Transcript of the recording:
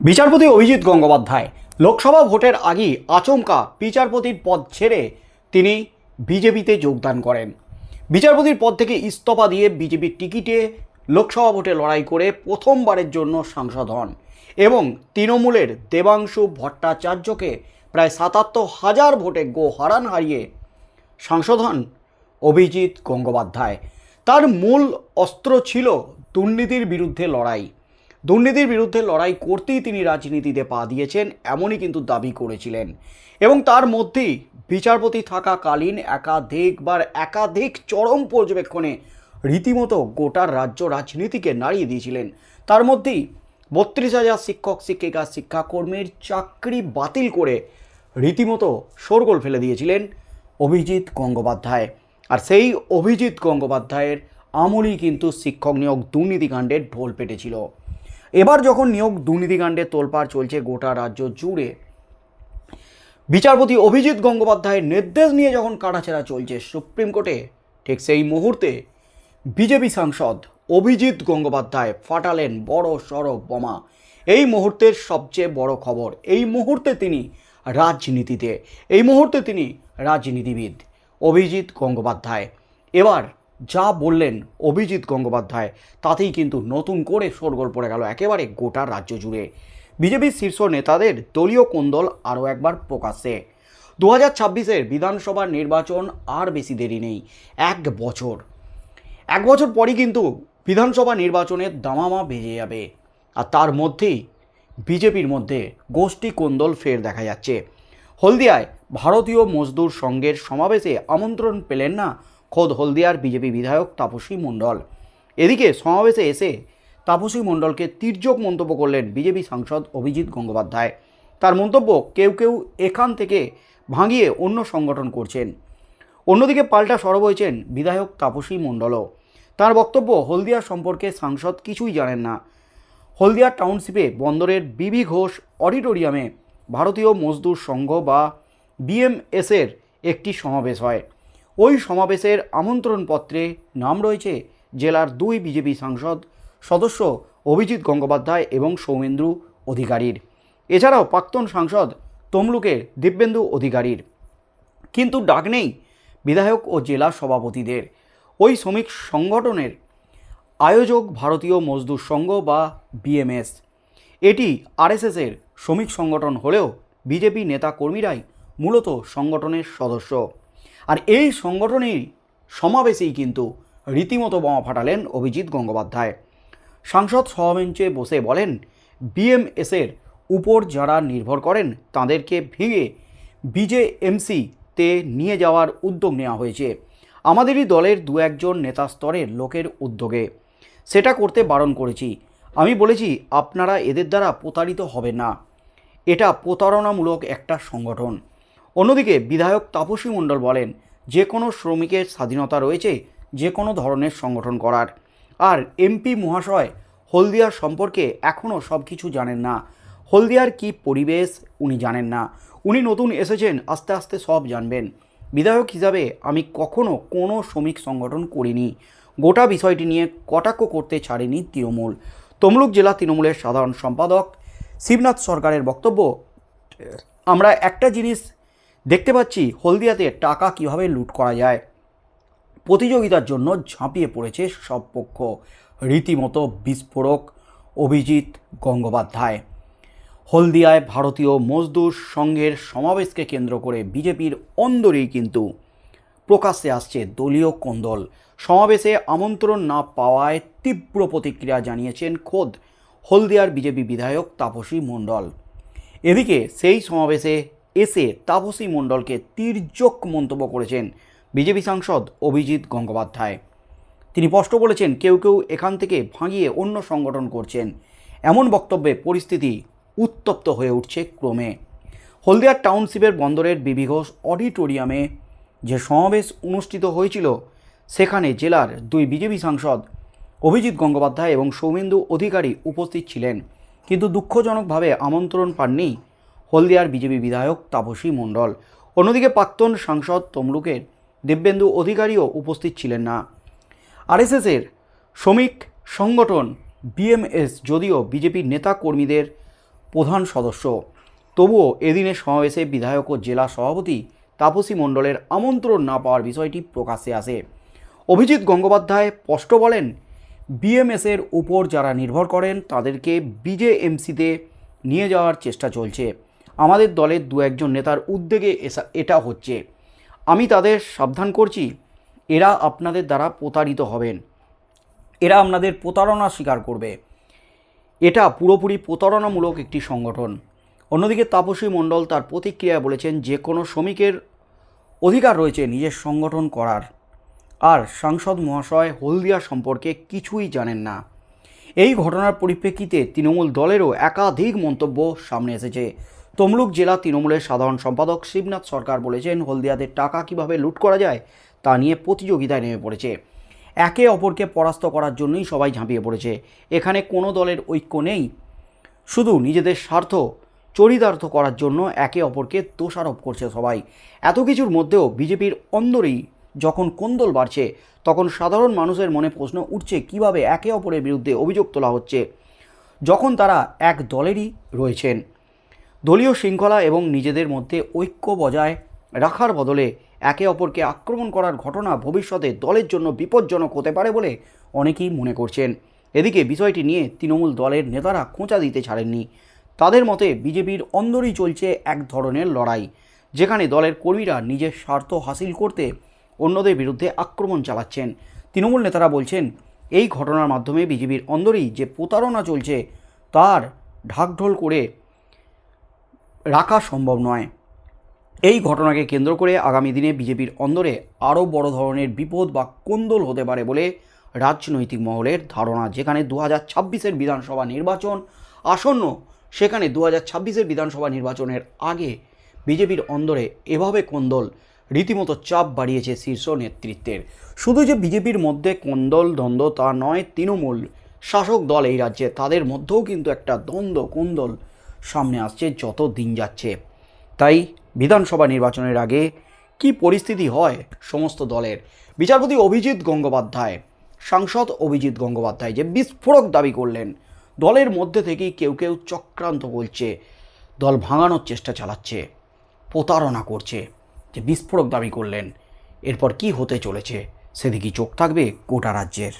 বিচারপতি অভিজিৎ গঙ্গোপাধ্যায় লোকসভা ভোটের আগেই আচমকা বিচারপতির পদ ছেড়ে তিনি বিজেপিতে যোগদান করেন। বিচারপতির পদ থেকে ইস্তফা দিয়ে বিজেপির টিকিটে লোকসভা ভোটে লড়াই করে প্রথমবারের জন্য সাংসদ হন এবং তৃণমূলের দেবাংশু ভট্টাচার্যকে প্রায় সাতাত্তর হাজার ভোটে গো হারান হারিয়ে সাংসদ হন অভিজিৎ গঙ্গোপাধ্যায়। তার মূল অস্ত্র ছিল দুর্নীতির বিরুদ্ধে লড়াই। দুর্নীতির বিরুদ্ধে লড়াই করতেই তিনি রাজনীতিতে পা দিয়েছেন, এমনই কিন্তু দাবি করেছিলেন। এবং তার মধ্যেই বিচারপতি থাকাকালীন একাধিকবার একাধিক চরম পর্যবেক্ষণে রীতিমতো গোটা রাজ্য রাজনীতিকে নাড়িয়ে দিয়েছিলেন। তার মধ্যেই বত্রিশ হাজার শিক্ষক, শিক্ষিকা, শিক্ষাকর্মীর চাকরি বাতিল করে রীতিমতো শোরগোল ফেলে দিয়েছিলেন অভিজিৎ গঙ্গোপাধ্যায়। আর সেই অভিজিৎ গঙ্গোপাধ্যায়ের আমলই কিন্তু শিক্ষক নিয়োগ দুর্নীতিকাণ্ডের ঢোল পেটেছিল। এবার যখন নিয়োগ দুর্নীতিকাণ্ডে তোলপাড় চলছে গোটা রাজ্য জুড়ে, বিচারপতি অভিজিৎ গঙ্গোপাধ্যায়ের নির্দেশ নিয়ে যখন কাটাছেড়া চলছে সুপ্রিম কোর্টে, ঠিক সেই মুহূর্তে বিজেপি সাংসদ অভিজিৎ গঙ্গোপাধ্যায় ফাটালেন বড় সড় বোমা। এই মুহূর্তের সবচেয়ে বড় খবর, এই মুহূর্তে তিনি রাজনীতিতে, এই মুহূর্তে তিনি রাজনীতিবিদ অভিজিৎ গঙ্গোপাধ্যায়। এবার যা বললেন অভিজিৎ গঙ্গোপাধ্যায়, তাতেই কিন্তু নতুন করে শোরগোল পড়ে গেল একেবারে গোটা রাজ্য জুড়ে। বিজেপির শীর্ষ নেতাদের দলীয় কোন্দল আরও একবার প্রকাশ্যে? দু হাজার ছাব্বিশের বিধানসভা নির্বাচন আর বেশি দেরি নেই, এক বছর। এক বছর পরই কিন্তু বিধানসভা নির্বাচনের দামামা বেজে যাবে। আর তার মধ্যেই বিজেপির মধ্যে গোষ্ঠী কোন্দল ফের দেখা যাচ্ছে? হলদিয়ায় ভারতীয় মজদুর সংঘের সমাবেশে আমন্ত্রণ পেলেন না খোদ হলদিয়ার বিজেপি বিধায়ক তাপসী মণ্ডল। এদিকে সমাবেশে এসে তাপসী মণ্ডলকে তির্যক মন্তব্য করলেন বিজেপি সাংসদ অভিজিৎ গঙ্গোপাধ্যায়। তার মন্তব্য কেউ কেউ এখান থেকে ভাঙিয়ে অন্য সংগঠন করছেন। অন্যদিকে পাল্টা সরব হয়েছেন বিধায়ক তাপসী মণ্ডলও। তার বক্তব্য হলদিয়া সম্পর্কে সাংসদ কিছুই জানেন না। হলদিয়া টাউনশিপে বন্দরের বিবি ঘোষ অডিটোরিয়ামে ভারতীয় মজদুর সংঘ বা বিএমএসের একটি সমাবেশ হয়। ওই সমাবেশের আমন্ত্রণপত্রে নাম রয়েছে জেলার দুই বিজেপি সাংসদ সদস্য অভিজিৎ গঙ্গোপাধ্যায় এবং সৌমেন্দ্র অধিকারীর। এছাড়াও প্রাক্তন সাংসদ তমলুকের দিব্যেন্দু অধিকারীর। কিন্তু ডাক নেই বিধায়ক ও জেলা সভাপতিদের। ওই শ্রমিক সংগঠনের আয়োজক ভারতীয় মজদুর সংঘ বা বিএমএস এটি আরএসএসের শ্রমিক সংগঠন হলেও বিজেপি নেতা কর্মীরাই মূলত সংগঠনের সদস্য। আর এই সংগঠনের সমাবেশেই কিন্তু রীতিমতো বোমা ফাটালেন অভিজিৎ গঙ্গোপাধ্যায়। সাংসদ সভাবেঞ্চে বসে বলেন, বিএমএসের উপর যারা নির্ভর করেন, তাদেরকে ভেঙে বিজেএমসিতে নিয়ে যাওয়ার উদ্যোগ নেওয়া হয়েছে। আমাদেরই দলের দু একজন নেতা স্তরের লোকের উদ্যোগে। সেটা করতে বারণ করেছি। আমি বলেছি, আপনারা এদের দ্বারা প্রতারিত হবেন না। এটা প্রতারণামূলক একটা সংগঠন। অন্যদিকে বিধায়ক তাপসী মণ্ডল বলেন, যে কোনো শ্রমিকের স্বাধীনতা রয়েছে, যে কোনো ধরনের সংগঠন করার। আর এমপি মহাশয় হলদিয়ার সম্পর্কে এখনও সব কিছু জানেন না। হলদিয়ার কি পরিবেশ উনি জানেন না। উনি নতুন এসেছেন, আস্তে আস্তে সব জানবেন। বিধায়ক হিসাবে আমি কখনো কোনো শ্রমিক সংগঠন করিনি। গোটা বিষয়টি নিয়ে কটাক্ষ করতে ছাড়েনি তৃণমূল। তমলুক জেলা তৃণমূলের সাধারণ সম্পাদক শিবনাথ সরকারের বক্তব্য, আমরা একটা জিনিস দেখতে পাচ্ছি হলদিয়াতে টাকা কীভাবে লুট করা যায়। প্রতিযোগিতার জন্য ঝাঁপিয়ে পড়েছে সব পক্ষ। রীতিমতো বিস্ফোরক অভিজিৎ গঙ্গোপাধ্যায়। হলদিয়ায় ভারতীয় মজদুর সংঘের সমাবেশকে কেন্দ্র করে বিজেপির অন্দরেই কিন্তু প্রকাশ্যে আসছে দলীয় কোন্দল। সমাবেশে আমন্ত্রণ না পাওয়ায় তীব্র প্রতিক্রিয়া জানিয়েছেন খোদ হলদিয়ার বিজেপি বিধায়ক তাপসী মণ্ডল। এদিকে সেই সমাবেশে এসে তাপসী মণ্ডলকে তির্যক মন্তব্য করেছেন বিজেপি সাংসদ অভিজিৎ গঙ্গোপাধ্যায়। তিনি স্পষ্ট বলেছেন, কেউ কেউ এখান থেকে ভাঙিয়ে অন্য সংগঠন করছেন। এমন বক্তব্যে পরিস্থিতি উত্তপ্ত হয়ে উঠছে ক্রমে। হলদিয়ার টাউনশিপের বন্দরের বিবি ঘোষ অডিটোরিয়ামে যে সমাবেশ অনুষ্ঠিত হয়েছিল, সেখানে জেলার দুই বিজেপি সাংসদ অভিজিৎ গঙ্গোপাধ্যায় এবং সৌমেন্দু অধিকারী উপস্থিত ছিলেন। কিন্তু দুঃখজনকভাবে আমন্ত্রণ পাননি হলদিয়ার বিজেপি বিধায়ক তাপসী মণ্ডল। অন্যদিকে প্রাক্তন সাংসদ তমলুকের দিব্যেন্দু অধিকারীও উপস্থিত ছিলেন না। আরএসএসের শ্রমিক সংগঠন বিএমএস যদিও বিজেপির নেতা কর্মীদের প্রধান সদস্য। তবুও এদিনের সমাবেশে বিধায়ক ও জেলা সভাপতি তাপসী মণ্ডলের আমন্ত্রণ না পাওয়ার বিষয়টি প্রকাশ্যে আসে। অভিজিৎ গঙ্গোপাধ্যায় স্পষ্ট বলেন, বিএমএসের উপর যারা নির্ভর করেন তাদেরকে বিজেএমসিতে নিয়ে যাওয়ার চেষ্টা চলছে। আমাদের দলের দু একজন নেতার উদ্যোগে এটা হচ্ছে। আমি তাদের সাবধান করছি, এরা আপনাদের দ্বারা প্রতারিত হবেন। এরা আপনাদের প্রতারণা স্বীকার করবে। এটা পুরোপুরি প্রতারণামূলক একটি সংগঠন। অন্যদিকে তাপসী মণ্ডল তার প্রতিক্রিয়ায় বলেছেন যে কোনো শ্রমিকের অধিকার রয়েছে নিজের সংগঠন করার। আর সাংসদ মহাশয় হলদিয়া সম্পর্কে কিছুই জানেন না। এই ঘটনার পরিপ্রেক্ষিতে তৃণমূল দলেরও একাধিক মন্তব্য সামনে এসেছে। তমলুক জেলা তৃণমূলের সাধারণ সম্পাদক শিবনাথ সরকার বলেছেন, হলদিয়াদের টাকা কীভাবে লুট করা যায় তা নিয়ে প্রতিযোগিতায় নেমে পড়েছে। একে অপরকে পরাস্ত করার জন্যই সবাই ঝাঁপিয়ে পড়েছে। এখানে কোনো দলের ঐক্য নেই। শুধু নিজেদের স্বার্থ চরিতার্থ করার জন্য একে অপরকে দোষারোপ করছে সবাই। এত কিছুর মধ্যেও বিজেপির অন্দরেই যখন কোন্দল বাড়ছে, তখন সাধারণ মানুষের মনে প্রশ্ন উঠছে, কীভাবে একে অপরের বিরুদ্ধে অভিযোগ তোলা হচ্ছে। যখন তারা এক দলেরই রয়েছেন। দলীয় শৃঙ্খলা এবং নিজেদের মধ্যে ঐক্য বজায় রাখার বদলে একে অপরকে আক্রমণ করার ঘটনা ভবিষ্যতে দলের জন্য বিপজ্জনক হতে পারে বলে অনেকেই মনে করছেন। এদিকে বিষয়টি নিয়ে তৃণমূল দলের নেতারা খোঁচা দিতে ছাড়েননি। তাদের মতে বিজেপির অন্দরই চলছে এক ধরনের লড়াই, যেখানে দলের কর্মীরা নিজের স্বার্থ হাসিল করতে অন্যদের বিরুদ্ধে আক্রমণ চালাচ্ছেন। তৃণমূল নেতারা বলছেন, এই ঘটনার মাধ্যমে বিজেপির অন্দরেই যে প্রতারণা চলছে, তার ঢাকঢোল করে রাখা সম্ভব নয়। এই ঘটনাকে কেন্দ্র করে আগামী দিনে বিজেপির অন্দরে আরও বড় ধরনের বিপদ বা কোন্দল হতে পারে বলে রাজনৈতিক মহলের ধারণা। যেখানে দু হাজার ছাব্বিশের বিধানসভা নির্বাচন আসন্ন, সেখানে দু হাজার ছাব্বিশের বিধানসভা নির্বাচনের আগে বিজেপির অন্দরে এভাবে কোন্দল, রীতিমতো চাপ বাড়িয়েছে শীর্ষ নেতৃত্বের। শুধু যে বিজেপির মধ্যে কোন্দল, দ্বন্দ্ব তা নয়, তৃণমূল শাসক দল এই রাজ্যে, তাদের মধ্যেও কিন্তু একটা দ্বন্দ্ব, কোন্দল সামনে আসছে, যত দিন যাচ্ছে। তাই বিধানসভা নির্বাচনের আগে কি পরিস্থিতি হয় সমস্ত দলের? বিচারপতি অভিজিৎ গঙ্গোপাধ্যায়, সাংসদ অভিজিৎ গঙ্গোপাধ্যায় যে বিস্ফোরক দাবি করলেন, দলের মধ্যে থেকেই কেউ কেউ চক্রান্ত বলছে দল ভাঙানোর চেষ্টা চালাচ্ছে, প্রতারণা করছে, যে বিস্ফোরক দাবি করলেন। এরপর কি হতে চলেছে? সেদিকে চোখ থাকবে গোটা রাজ্যের।